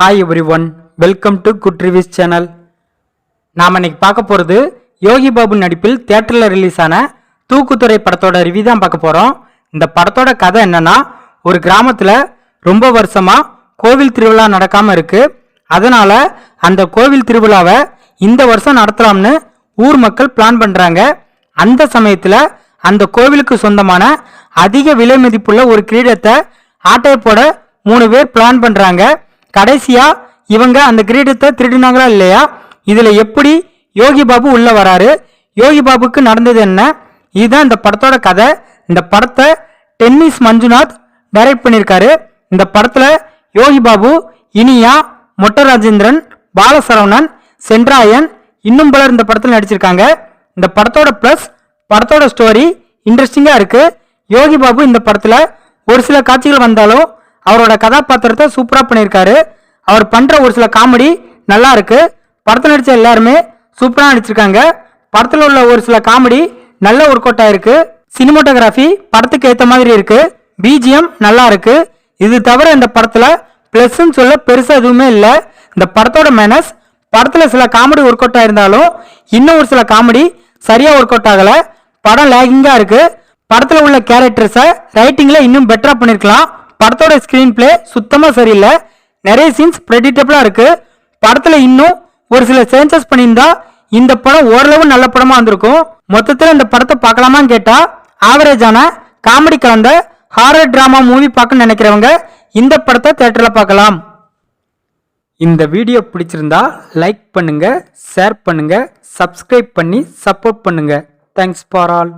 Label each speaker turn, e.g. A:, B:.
A: Hi everyone welcome to good reviews channel நாம் இன்னைக்கு பார்க்க போகிறது யோகி பாபு நடிப்பில் தியேட்டரில் ரிலீஸ் ஆன தூக்குத்துறை படத்தோட ரிவ்யூ தான் பார்க்க போகிறோம் இந்த படத்தோட கதை என்னன்னா ஒரு கிராமத்தில் ரொம்ப வருஷமாக கோவில் திருவிழா நடக்காமல் இருக்கு. அதனால் அந்த கோவில் திருவிழாவை இந்த வருஷம் நடத்தலாம்னு ஊர் மக்கள் பிளான் பண்ணுறாங்க அந்த சமயத்தில் அந்த கோவிலுக்கு சொந்தமான அதிக விலை மதிப்புள்ள ஒரு கிரீடத்தை ஆட்டையை போட மூணு பேர் பிளான் பண்ணுறாங்க கடைசியா இவங்க அந்த கிரீடத்தை திருடினாங்களா இல்லையா? இதுல எப்படி யோகி பாபு உள்ள வராரு? யோகி பாபுக்கு நடந்தது என்ன? இதுதான் இந்த படத்தோட கதை. இந்த படத்தை டென்னிஸ் மஞ்சுநாத் டைரக்ட் பண்ணியிருக்காரு. இந்த படத்துல யோகி பாபு இனியா மொட்ட ராஜேந்திரன் பாலசரவணன் சென்ட்ராயன் இன்னும் பலர் இந்த படத்தில் நடிச்சிருக்காங்க. இந்த படத்தோட ப்ளஸ் படத்தோட ஸ்டோரி இன்ட்ரெஸ்டிங்காக இருக்குது யோகி பாபு இந்த படத்தில் ஒரு சில காட்சிகள் வந்தாலும் அவரோட கதாபாத்திரத்தை சூப்பராக பண்ணியிருக்காரு. அவர் பண்ணுற ஒரு சில காமெடி நல்லா இருக்கு. படத்தில் நடித்த எல்லாருமே சூப்பராக நடிச்சிருக்காங்க. படத்தில் உள்ள ஒரு சில காமெடி நல்ல ஒர்க் அவுட் இருக்கு. சினிமோட்டோகிராஃபி படத்துக்கு ஏற்ற மாதிரி இருக்கு. பிஜிஎம் நல்லா இருக்கு. இது தவிர இந்த படத்தில் ப்ளஸ்ன்னு சொல்ல பெருசாக எதுவுமே இல்லை. இந்த படத்தோட மைனஸ் படத்தில் சில காமெடி ஒர்க் அவுட் ஆயிருந்தாலும் இன்னும் ஒரு சில காமெடி சரியாக ஒர்க் அவுட் ஆகலை. படம் லேகிங்காக இருக்கு. படத்தில் உள்ள கேரக்டர்ஸை ரைட்டிங்கில் இன்னும் பெட்டராக பண்ணியிருக்கலாம் படத்தோட ஸ்க்ரீன் பிளே சுத்தமாக சரியில்லை. நிறைய சீன்ஸ் ப்ரெடிக்டபிளாக இருக்குது படத்தில் இன்னும் ஒரு சில சேஞ்சஸ் பண்ணியிருந்தா இந்த படம் ஓரளவு நல்ல படமாக வந்திருக்கும். மொத்தத்தில் இந்த படத்தை பார்க்கலாமான்னு கேட்டால் ஆவரேஜான காமெடி கலந்த ஹாரர் ட்ராமா மூவி பார்க்க நினைக்கிறவங்க இந்த படத்தை தேட்டரில் பார்க்கலாம். இந்த வீடியோ பிடிச்சிருந்தா லைக் பண்ணுங்கள் ஷேர் பண்ணுங்கள் சப்ஸ்கிரைப் பண்ணி சப்போர்ட் பண்ணுங்கள் தேங்க்ஸ் ஃபார் ஆல்